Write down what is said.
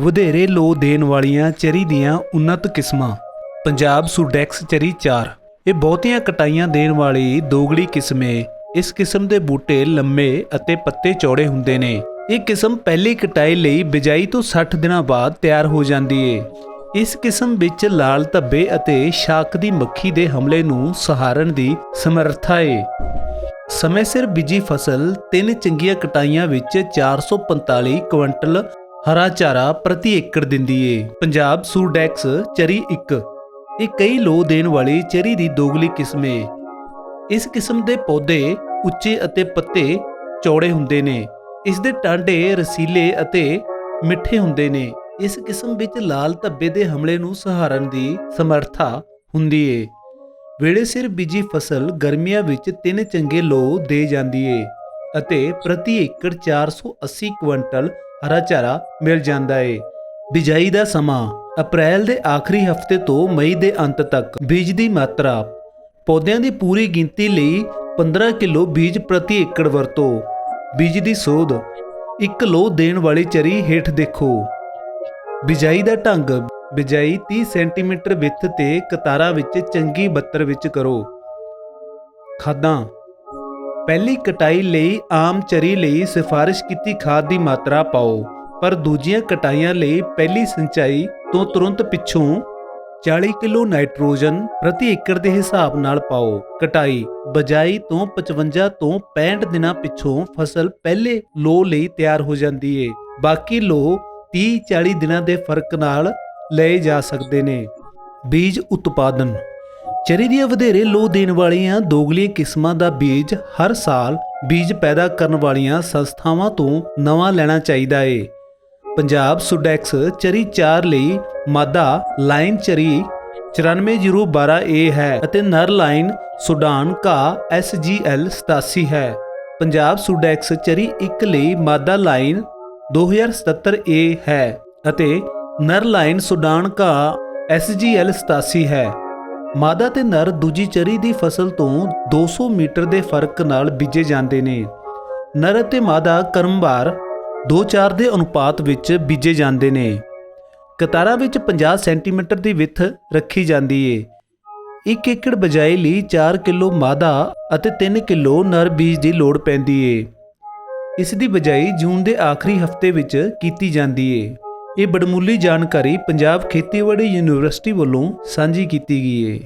ਵਧੇਰੇ ਲੋ ਦੇਣ ਵਾਲੀਆਂ ਚਰੀ ਦੀਆਂ ਉન્નਤ ਕਿਸਮਾਂ। ਪੰਜਾਬ ਸੁਡੈਕਸ ਚਰੀ 4 ਇਹ ਬਹੁਤੀਆਂ ਕਟਾਈਆਂ ਦੇਣ ਵਾਲੀ ਦੋਗਲੀ ਕਿਸਮ ਇਸ ਕਿਸਮ ਦੇ ਬੂਟੇ ਲੰਮੇ ਅਤੇ ਪੱਤੇ ਚੌੜੇ ਹੁੰਦੇ ਨੇ। ਇਹ ਕਿਸਮ ਪਹਿਲੀ ਕਟਾਈ ਲਈ ਬਿਜਾਈ ਤੋਂ 60 ਦਿਨਾਂ ਬਾਅਦ ਤਿਆਰ ਹੋ ਜਾਂਦੀ ਏ। ਇਸ ਕਿਸਮ ਵਿੱਚ ਲਾਲ ਧੱਬੇ ਅਤੇ ਸ਼ਾਕ ਦੀ ਮੱਖੀ ਦੇ ਹਮਲੇ ਨੂੰ ਸਹਾਰਨ ਦੀ ਸਮਰੱਥਾ ਏ। ਸਮੇਂ ਸਿਰ ਬੀਜੀ ਫਸਲ ਤਿੰਨ ਚੰਗੀਆਂ ਕਟਾਈਆਂ ਵਿੱਚ 445 ਕੁਇੰਟਲ ਹਰਾ ਚਾਰਾ ਪ੍ਰਤੀ ਏਕੜ ਦਿੰਦੀ ਏ। ਪੰਜਾਬ ਸੂਡੈਕਸ ਚਰੀ 1 ਇਹ ਕਈ ਲੋ ਦੇਣ ਵਾਲੀ ਚਰੀ ਦੀ ਦੋਗਲੀ ਕਿਸਮ ਏ। ਇਸ ਕਿਸਮ ਦੇ ਪੌਦੇ ਉੱਚੇ ਅਤੇ ਪੱਤੇ ਚੌੜੇ ਹੁੰਦੇ ਨੇ। ਇਸ ਦੇ ਟਾਂਡੇ ਰਸੀਲੇ ਅਤੇ ਮਿੱਠੇ ਹੁੰਦੇ ਨੇ। ਇਸ ਕਿਸਮ ਵਿੱਚ ਲਾਲ ਧੱਬੇ ਦੇ ਹਮਲੇ ਨੂੰ ਸਹਾਰਨ ਦੀ ਸਮਰੱਥਾ ਹੁੰਦੀ ਏ। ਵੇਲੇ ਸਿਰ ਬੀਜੀ ਫਸਲ ਗਰਮੀਆਂ ਵਿੱਚ ਤਿੰਨ ਚੰਗੇ ਲੋ ਦੇ ਜਾਂਦੀ ਏ ਅਤੇ ਪ੍ਰਤੀ ਏਕੜ 480 ਕੁਇੰਟਲ ਹਰਾ ਚਾਰਾ ਮਿਲ ਜਾਂਦਾ ਏ। ਬਿਜਾਈ ਦਾ ਸਮਾਂ ਅਪ੍ਰੈਲ ਦੇ ਆਖਰੀ ਹਫ਼ਤੇ ਤੋਂ ਮਈ ਦੇ ਅੰਤ ਤੱਕ ਬੀਜ ਦੀ ਮਾਤਰਾ। ਪੌਦਿਆਂ ਦੀ ਪੂਰੀ ਗਿਣਤੀ ਲਈ 15 ਕਿਲੋ ਬੀਜ ਪ੍ਰਤੀ ਏਕੜ ਵਰਤੋ। ਬੀਜ ਦੀ ਸੋਧ ਇੱਕ ਲੋ ਦੇਣ ਵਾਲੀ ਚਰੀ ਹੇਠ ਦੇਖੋ। ਬਿਜਾਈ ਦਾ ਢੰਗ ਬਿਜਾਈ 30 ਸੈਂਟੀਮੀਟਰ ਵਿੱਥ ਤੇ ਕਤਾਰਾਂ ਵਿੱਚ ਚੰਗੀ ਬੱਤਰ ਵਿੱਚ ਕਰੋ। ਖਾਦਾਂ ਪਹਿਲੀ ਕਟਾਈ ਲਈ ਆਮ ਚਰੀ ਲਈ ਸਿਫਾਰਿਸ਼ ਕੀਤੀ ਖਾਦ ਦੀ ਮਾਤਰਾ ਪਾਓ, ਪਰ ਦੂਜੀਆਂ ਕਟਾਈਆਂ ਲਈ ਪਹਿਲੀ ਸਿੰਚਾਈ ਤੋਂ ਤੁਰੰਤ ਪਿੱਛੋਂ 40 ਕਿਲੋ ਨਾਈਟ੍ਰੋਜਨ ਪ੍ਰਤੀ ਏਕੜ ਦੇ ਹਿਸਾਬ ਨਾਲ ਪਾਓ। ਕਟਾਈ ਬਜਾਈ ਤੋਂ 55 ਤੋਂ 65 ਦਿਨਾਂ ਪਿੱਛੋਂ ਫਸਲ ਪਹਿਲੇ ਲੋ ਲਈ ਤਿਆਰ ਹੋ ਜਾਂਦੀ ਏ। ਬਾਕੀ ਲੋ 30 40 ਦਿਨਾਂ ਦੇ ਫ਼ਰਕ ਨਾਲ ਲਏ ਜਾ ਸਕਦੇ ਨੇ। ਬੀਜ ਉਤਪਾਦਨ ਚਰੀ ਦੀਆਂ ਵਧੇਰੇ ਲੋ ਦੇਣ ਵਾਲੀਆਂ ਦੋਗਲੀ ਕਿਸਮਾਂ ਦਾ ਬੀਜ ਹਰ ਸਾਲ ਬੀਜ ਪੈਦਾ ਕਰਨ ਵਾਲੀਆਂ ਸੰਸਥਾਵਾਂ ਤੋਂ ਨਵਾਂ ਲੈਣਾ ਚਾਹੀਦਾ ਏ। ਪੰਜਾਬ ਸੁਡੈਕਸ ਚਰੀ 4 ਲਈ ਮਾਦਾ ਲਾਈਨ ਚਰੀ 94012A ਹੈ ਅਤੇ ਨਰ ਲਾਈਨ ਸੁਡਾਨ ਘਾ SGL 87 ਹੈ। ਪੰਜਾਬ ਸੁਡੈਕਸ ਚਰੀ 1 ਲਈ ਮਾਦਾ ਲਾਈਨ 2077A ਹੈ ਅਤੇ ਨਰ ਲਾਈਨ ਸੁਡਾਨ ਘਾ SGL 87 ਹੈ। ਮਾਦਾ ਤੇ ਨਰ ਦੂਜੀ ਚਰੀ ਦੀ ਫਸਲ ਤੋਂ 200 ਮੀਟਰ ਦੇ ਫ਼ਰਕ ਨਾਲ ਬੀਜੇ ਜਾਂਦੇ ਨੇ। ਨਰ ਅਤੇ ਮਾਦਾ ਕਰਮਵਾਰ 2-4 ਦੇ ਅਨੁਪਾਤ ਵਿੱਚ ਬੀਜੇ ਜਾਂਦੇ ਨੇ। ਕਤਾਰਾਂ ਵਿੱਚ 50 ਸੈਂਟੀਮੀਟਰ ਦੀ ਵਿੱਥ ਰੱਖੀ ਜਾਂਦੀ ਏ। 1 ਏਕੜ ਬਜਾਈ ਲਈ 4 ਕਿਲੋ ਮਾਦਾ ਅਤੇ 3 ਕਿਲੋ ਨਰ ਬੀਜ ਦੀ ਲੋੜ ਪੈਂਦੀ ਏ। ਇਸ ਦੀ ਬਜਾਈ ਜੂਨ ਦੇ ਆਖਰੀ ਹਫ਼ਤੇ ਵਿੱਚ ਕੀਤੀ ਜਾਂਦੀ ਏ। ਇਹ ਬੜਮੁੱਲੀ ਜਾਣਕਾਰੀ ਪੰਜਾਬ ਖੇਤੀਬਾੜੀ ਯੂਨੀਵਰਸਿਟੀ ਵੱਲੋਂ ਸਾਂਝੀ ਕੀਤੀ ਗਈ ਏ